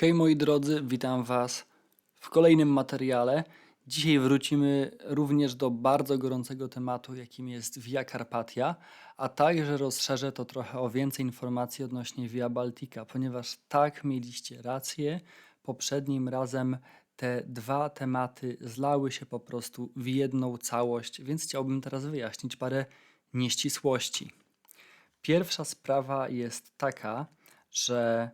Hej moi drodzy, witam Was w kolejnym materiale. Dzisiaj wrócimy również do bardzo gorącego tematu, jakim jest Via Carpatia, a także rozszerzę to trochę o więcej informacji odnośnie Via Baltica, ponieważ tak mieliście rację, poprzednim razem te dwa tematy zlały się po prostu w jedną całość, więc chciałbym teraz wyjaśnić parę nieścisłości. Pierwsza sprawa jest taka, że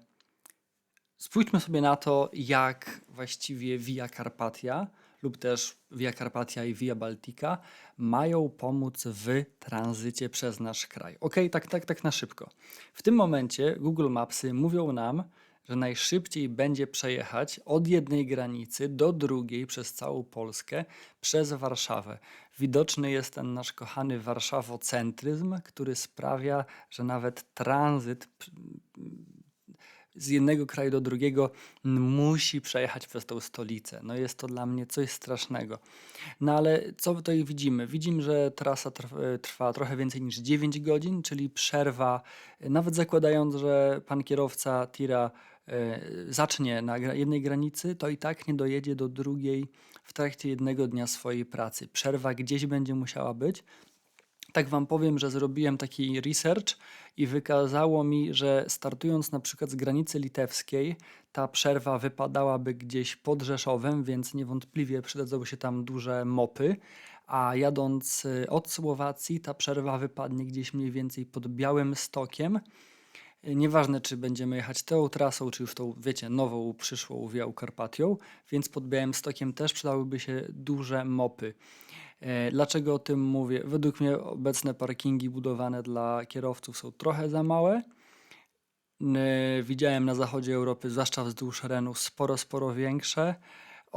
Spójrzmy sobie na to, jak właściwie Via Carpatia lub też Via Carpatia i Via Baltica mają pomóc w tranzycie przez nasz kraj. Ok, tak, tak, tak na szybko. W tym momencie Google Mapsy mówią nam, że najszybciej będzie przejechać od jednej granicy do drugiej przez całą Polskę przez Warszawę. Widoczny jest ten nasz kochany warszawocentryzm, który sprawia, że nawet tranzyt z jednego kraju do drugiego musi przejechać przez tą stolicę. No jest to dla mnie coś strasznego. No ale co tutaj widzimy? Widzimy, że trasa trwa, trwa trochę więcej niż 9 godzin, czyli przerwa, nawet zakładając, że pan kierowca tira e, zacznie na jednej granicy, to i tak nie dojedzie do drugiej w trakcie jednego dnia swojej pracy. Przerwa gdzieś będzie musiała być, tak Wam powiem, że zrobiłem taki research i wykazało mi, że startując na przykład z granicy litewskiej, ta przerwa wypadałaby gdzieś pod Rzeszowem, więc niewątpliwie przydadzą się tam duże mopy, a jadąc y, od Słowacji, ta przerwa wypadnie gdzieś mniej więcej pod Białym Stokiem. Nieważne, czy będziemy jechać tą trasą, czy już tą, wiecie, nową, przyszłą Wiał Karpatią, więc pod Białym Stokiem też przydałyby się duże mopy. E, dlaczego o tym mówię? Według mnie obecne parkingi budowane dla kierowców są trochę za małe. Widziałem na zachodzie Europy, zwłaszcza wzdłuż Renu, sporo, sporo większe.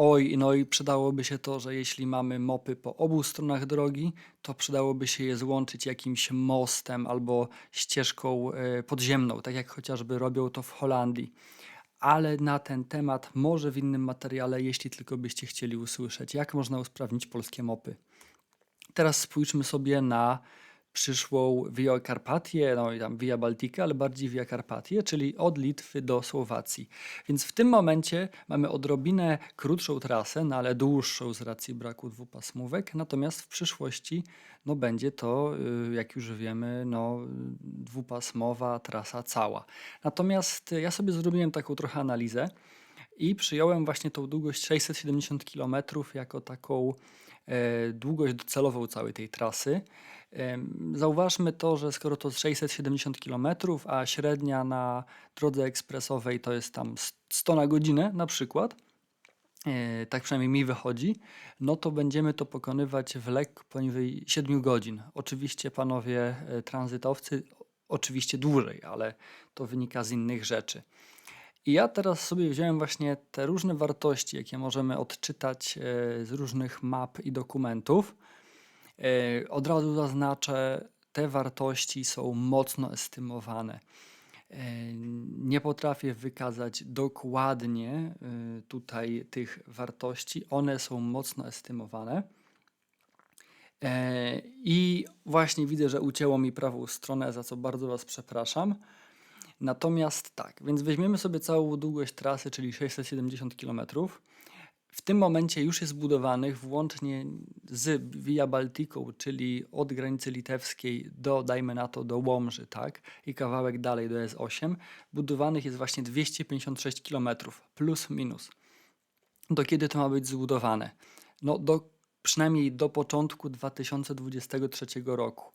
Oj, no i przydałoby się to, że jeśli mamy mopy po obu stronach drogi, to przydałoby się je złączyć jakimś mostem albo ścieżką e, podziemną, tak jak chociażby robią to w Holandii ale na ten temat może w innym materiale, jeśli tylko byście chcieli usłyszeć, jak można usprawnić polskie mopy. Teraz spójrzmy sobie na przyszłą Via Carpatię, no i tam Via Baltica, ale bardziej Via Carpatię, czyli od Litwy do Słowacji. Więc w tym momencie mamy odrobinę krótszą trasę, no ale dłuższą z racji braku dwupasmówek, natomiast w przyszłości no będzie to, y, jak już wiemy, no, dwupasmowa trasa cała. Natomiast ja sobie zrobiłem taką trochę analizę i przyjąłem właśnie tą długość 670 km jako taką e, długość docelową całej tej trasy. Zauważmy to, że skoro to 670 km, a średnia na drodze ekspresowej to jest tam 100 na godzinę na przykład, e, tak przynajmniej mi wychodzi, no to będziemy to pokonywać w lekko poniżej 7 godzin. Oczywiście panowie e, tranzytowcy, oczywiście dłużej, ale to wynika z innych rzeczy. I ja teraz sobie wziąłem właśnie te różne wartości, jakie możemy odczytać e, z różnych map i dokumentów. E, od razu zaznaczę, te wartości są mocno estymowane. E, nie potrafię wykazać dokładnie tutaj tych wartości, one są mocno estymowane. I właśnie widzę, że ucięło mi prawą stronę, za co bardzo Was przepraszam. Natomiast tak, więc weźmiemy sobie całą długość trasy, czyli 670 km. W tym momencie już jest budowanych włącznie z Via Baltiką, czyli od granicy litewskiej do, dajmy na to, do Łomży, tak? I kawałek dalej do S8, budowanych jest właśnie 256 km, plus minus. Do kiedy to ma być zbudowane? No, do, przynajmniej do początku 2023 roku.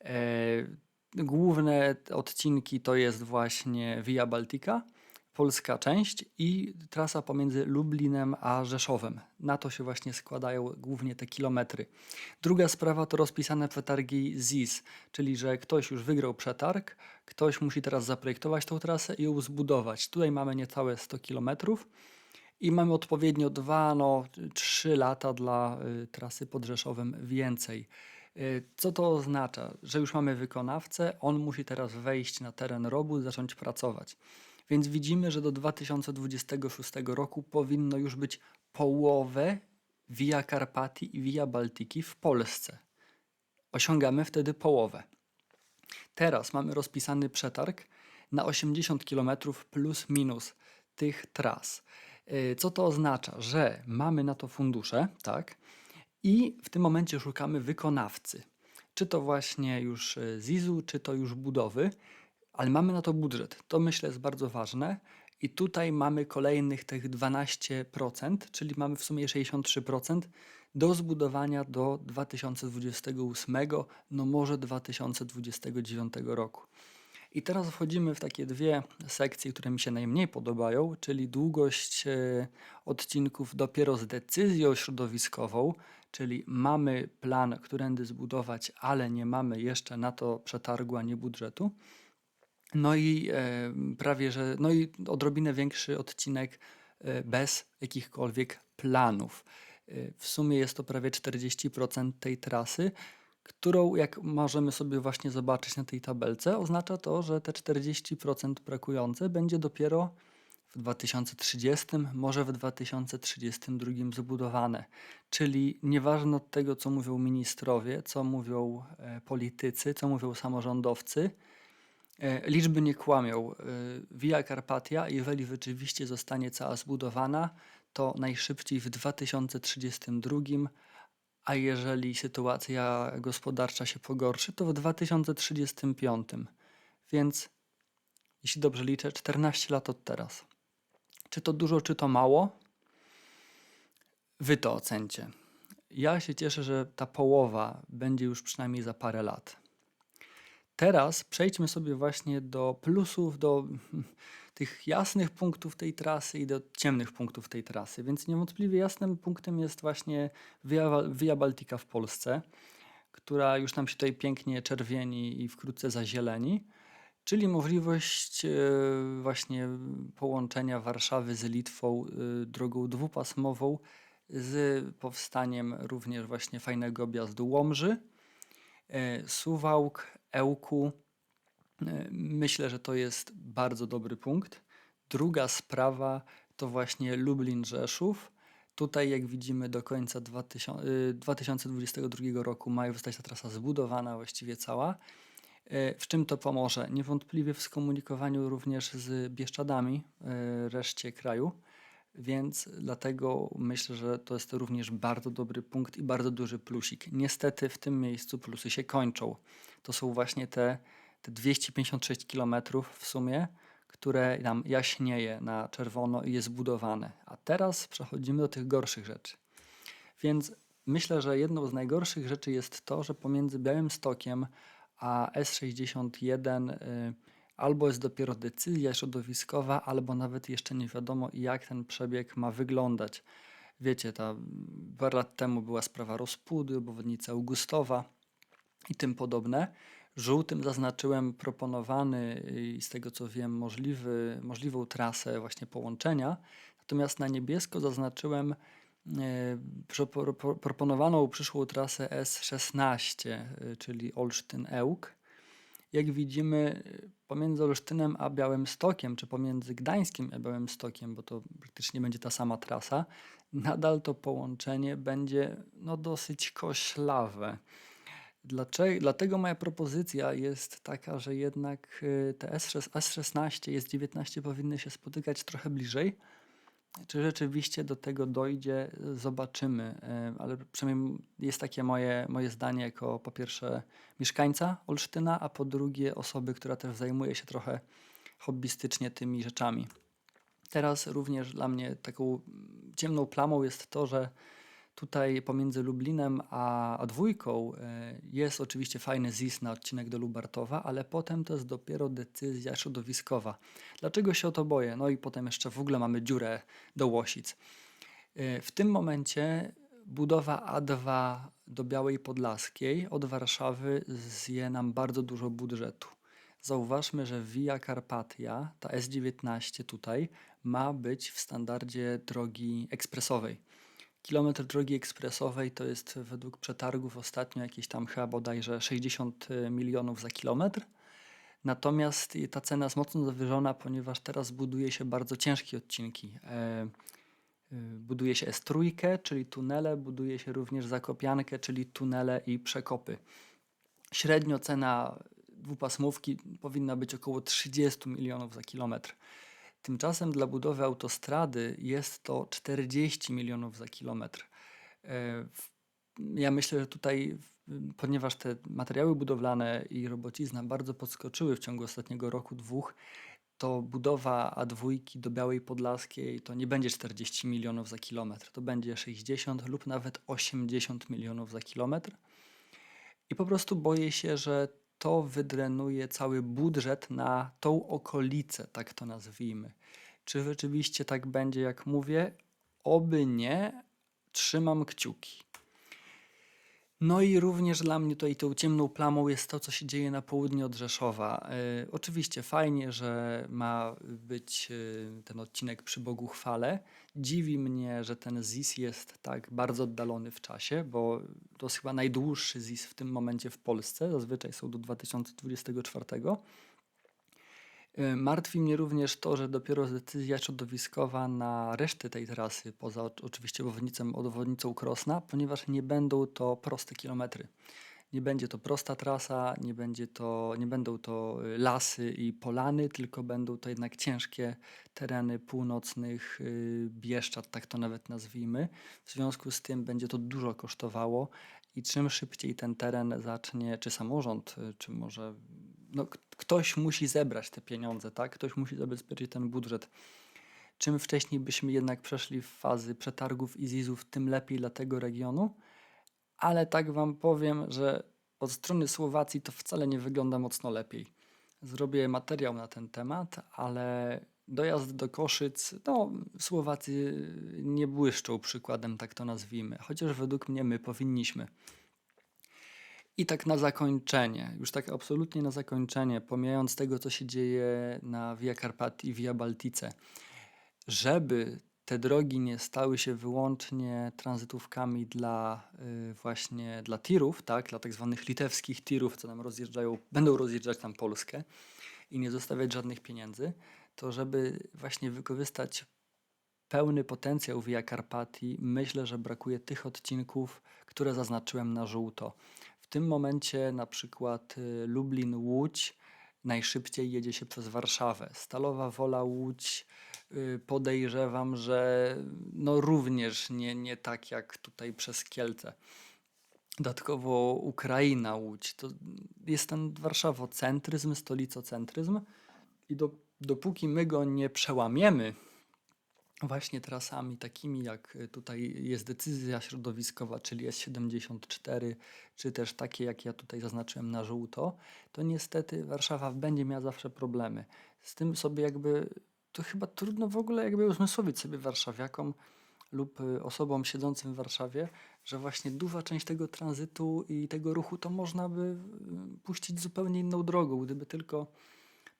E, Główne odcinki to jest właśnie Via Baltica, polska część i trasa pomiędzy Lublinem a Rzeszowem. Na to się właśnie składają głównie te kilometry. Druga sprawa to rozpisane przetargi ZIS, czyli że ktoś już wygrał przetarg, ktoś musi teraz zaprojektować tą trasę i ją zbudować. Tutaj mamy niecałe 100 kilometrów i mamy odpowiednio 2, no 3 lata dla y, trasy pod Rzeszowem więcej. Y, co to oznacza? Że już mamy wykonawcę, on musi teraz wejść na teren robu i zacząć pracować. Więc widzimy, że do 2026 roku powinno już być połowę Via Carpati i Via Baltiki w Polsce. Osiągamy wtedy połowę. Teraz mamy rozpisany przetarg na 80 km plus minus. tych tras. Y, Co to oznacza? Że mamy na to fundusze, tak? I w tym momencie szukamy wykonawcy. Czy to właśnie już y, ZIZ-u, czy to już budowy, ale mamy na to budżet. To myślę jest bardzo ważne. I tutaj mamy kolejnych tych 12%, czyli mamy w sumie 63% do zbudowania do 2028, no może 2029 roku. I teraz wchodzimy w takie dwie sekcje, które mi się najmniej podobają, czyli długość e, odcinków dopiero z decyzją środowiskową, czyli mamy plan, którędy zbudować, ale nie mamy jeszcze na to przetargu ani budżetu. No i e, prawie, że, no i odrobinę większy odcinek e, bez jakichkolwiek planów. E, w sumie jest to prawie 40% tej trasy, którą, jak możemy sobie właśnie zobaczyć na tej tabelce, oznacza to, że te 40% brakujące będzie dopiero w 2030, może w 2032 zbudowane. Czyli nieważne od tego, co mówią ministrowie, co mówią e, politycy, co mówią samorządowcy, liczby nie kłamią. E, Via Carpatia, jeżeli rzeczywiście zostanie cała zbudowana, to najszybciej w 2032, a jeżeli sytuacja gospodarcza się pogorszy, to w 2035. Więc, jeśli dobrze liczę, 14 lat od teraz. Czy to dużo, czy to mało? Wy to ocencie. Ja się cieszę, że ta połowa będzie już przynajmniej za parę lat. Teraz przejdźmy sobie właśnie do plusów, do tych jasnych punktów tej trasy i do ciemnych punktów tej trasy. Więc niewątpliwie jasnym punktem jest właśnie Via, Via Baltica w Polsce, która już nam się tutaj pięknie czerwieni i wkrótce zazieleni, czyli możliwość e, właśnie połączenia Warszawy z Litwą e, drogą dwupasmową z powstaniem również właśnie fajnego objazdu Łomży, e, Suwałk, Ełku. E, Myślę, że to jest bardzo dobry punkt. Druga sprawa to właśnie Lublin-Rzeszów. Tutaj, jak widzimy, do końca 2000, y, 2022 roku ma zostać ta trasa zbudowana, właściwie cała. E, W czym to pomoże? Niewątpliwie w skomunikowaniu również z Bieszczadami, e, reszcie kraju, więc dlatego myślę, że to jest również bardzo dobry punkt i bardzo duży plusik. Niestety w tym miejscu plusy się kończą. To są właśnie te, te 256 km w sumie, które nam jaśnieje na czerwono i jest budowane. A teraz przechodzimy do tych gorszych rzeczy. Więc myślę, że jedną z najgorszych rzeczy jest to, że pomiędzy Białymstokiem a S61 y, albo jest dopiero decyzja środowiskowa, albo nawet jeszcze nie wiadomo, jak ten przebieg ma wyglądać. Wiecie, ta parę lat temu była sprawa rozpudy, obwodnica Augustowa i tym podobne. Żółtym zaznaczyłem proponowany i z tego co wiem możliwy, możliwą trasę właśnie połączenia, natomiast na niebiesko zaznaczyłem pro- proponowaną przyszłą trasę S16, e, czyli Olsztyn-Ełk. Jak widzimy, e, pomiędzy Olsztynem a Białymstokiem, czy pomiędzy Gdańskiem a Białymstokiem, bo to praktycznie będzie ta sama trasa, nadal to połączenie będzie no, dosyć koślawe. Dlaczego? Dlatego moja propozycja jest taka, że jednak y, te S6, S16 i S19 powinny się spotykać trochę bliżej. Czy rzeczywiście do tego dojdzie, zobaczymy. Y, Ale przynajmniej jest takie moje, moje zdanie jako po pierwsze mieszkańca Olsztyna, a po drugie osoby, która też zajmuje się trochę hobbystycznie tymi rzeczami. Teraz również dla mnie taką ciemną plamą jest to, że tutaj pomiędzy Lublinem a, dwójką e, jest oczywiście fajny ZIS na odcinek do Lubartowa, ale potem to jest dopiero decyzja środowiskowa. Dlaczego się o to boję? No i potem jeszcze w ogóle mamy dziurę do Łosic. E, W tym momencie budowa A2 do Białej Podlaskiej od Warszawy zje nam bardzo dużo budżetu. Zauważmy, że Via Carpatia, ta S19 tutaj, ma być w standardzie drogi ekspresowej. Kilometr drogi ekspresowej to jest według przetargów ostatnio jakieś tam chyba bodajże 60 milionów za kilometr. Natomiast ta cena jest mocno zawyżona, ponieważ teraz buduje się bardzo ciężkie odcinki. E, y, buduje się S3, czyli tunele, buduje się również zakopiankę, czyli tunele i przekopy. Średnio cena dwupasmówki powinna być około 30 milionów za kilometr. Tymczasem dla budowy autostrady jest to 40 milionów za kilometr. E, Ja myślę, że tutaj, ponieważ te materiały budowlane i robocizna bardzo podskoczyły w ciągu ostatniego roku, dwóch, to budowa A2 do Białej Podlaskiej to nie będzie 40 milionów za kilometr, to będzie 60 lub nawet 80 milionów za kilometr. I po prostu boję się, że to wydrenuje cały budżet na tą okolicę, tak to nazwijmy. Czy rzeczywiście tak będzie, jak mówię? Oby nie, trzymam kciuki. No i również dla mnie tutaj tą ciemną plamą jest to, co się dzieje na południe od Rzeszowa. E, oczywiście fajnie, że ma być e, ten odcinek przy Bogu chwale. Dziwi mnie, że ten ZIS jest tak bardzo oddalony w czasie, bo to jest chyba najdłuższy ZIS w tym momencie w Polsce. Zazwyczaj są do 2024. Y, Martwi mnie również to, że dopiero decyzja środowiskowa na resztę tej trasy, poza oczywiście obwodnicą, obwodnicą Krosna, ponieważ nie będą to proste kilometry. Nie będzie to prosta trasa, nie, będzie to, nie będą to y, lasy i polany, tylko będą to jednak ciężkie tereny północnych y, Bieszczad, tak to nawet nazwijmy. W związku z tym będzie to dużo kosztowało i czym szybciej ten teren zacznie, czy samorząd, czy może no, ktoś musi zebrać te pieniądze, tak? Ktoś musi zabezpieczyć ten budżet. Czym wcześniej byśmy jednak przeszli w fazy przetargów i ZIZ-ów, tym lepiej dla tego regionu. Ale tak Wam powiem, że od strony Słowacji to wcale nie wygląda mocno lepiej. Zrobię materiał na ten temat, ale dojazd do Koszyc, no Słowacy nie błyszczą przykładem, tak to nazwijmy. Chociaż według mnie my powinniśmy. I tak na zakończenie, już tak absolutnie na zakończenie, pomijając tego, co się dzieje na Via Carpati i Via Baltice, żeby te drogi nie stały się wyłącznie tranzytówkami dla y, właśnie dla tirów, tak, dla tak zwanych litewskich tirów, co nam rozjeżdżają, będą rozjeżdżać tam Polskę i nie zostawiać żadnych pieniędzy, to żeby właśnie wykorzystać pełny potencjał Via Carpati, myślę, że brakuje tych odcinków, które zaznaczyłem na żółto. Tym momencie na przykład y, Lublin-Łódź najszybciej jedzie się przez Warszawę. Stalowa Wola Łódź y, podejrzewam, że no również nie, nie tak jak tutaj przez Kielce. Dodatkowo Ukraina Łódź to jest ten warszawocentryzm, stolicocentryzm i do, dopóki my go nie przełamiemy, właśnie trasami takimi jak y, tutaj jest decyzja środowiskowa, czyli S74, czy też takie jak ja tutaj zaznaczyłem na żółto, to niestety Warszawa będzie miała zawsze problemy. Z tym sobie jakby, to chyba trudno w ogóle jakby uzmysłowić sobie warszawiakom lub y, osobom siedzącym w Warszawie, że właśnie duża część tego tranzytu i tego ruchu to można by y, puścić zupełnie inną drogą, gdyby tylko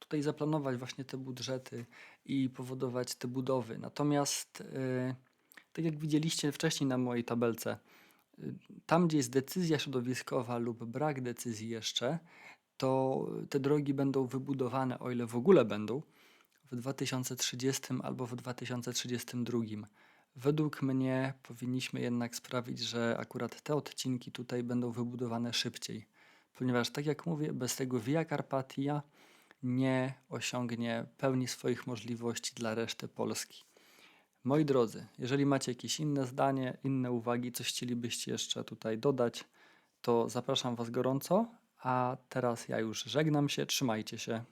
tutaj zaplanować właśnie te budżety i powodować te budowy. Natomiast, y, tak jak widzieliście wcześniej na mojej tabelce, y, tam gdzie jest decyzja środowiskowa lub brak decyzji jeszcze, to te drogi będą wybudowane, o ile w ogóle będą, w 2030 albo w 2032. Według mnie powinniśmy jednak sprawić, że akurat te odcinki tutaj będą wybudowane szybciej, ponieważ tak jak mówię, bez tego Via Carpatia nie osiągnie pełni swoich możliwości dla reszty Polski. Moi drodzy, jeżeli macie jakieś inne zdanie, inne uwagi, coś chcielibyście jeszcze tutaj dodać, to zapraszam Was gorąco. A teraz ja już żegnam się, trzymajcie się.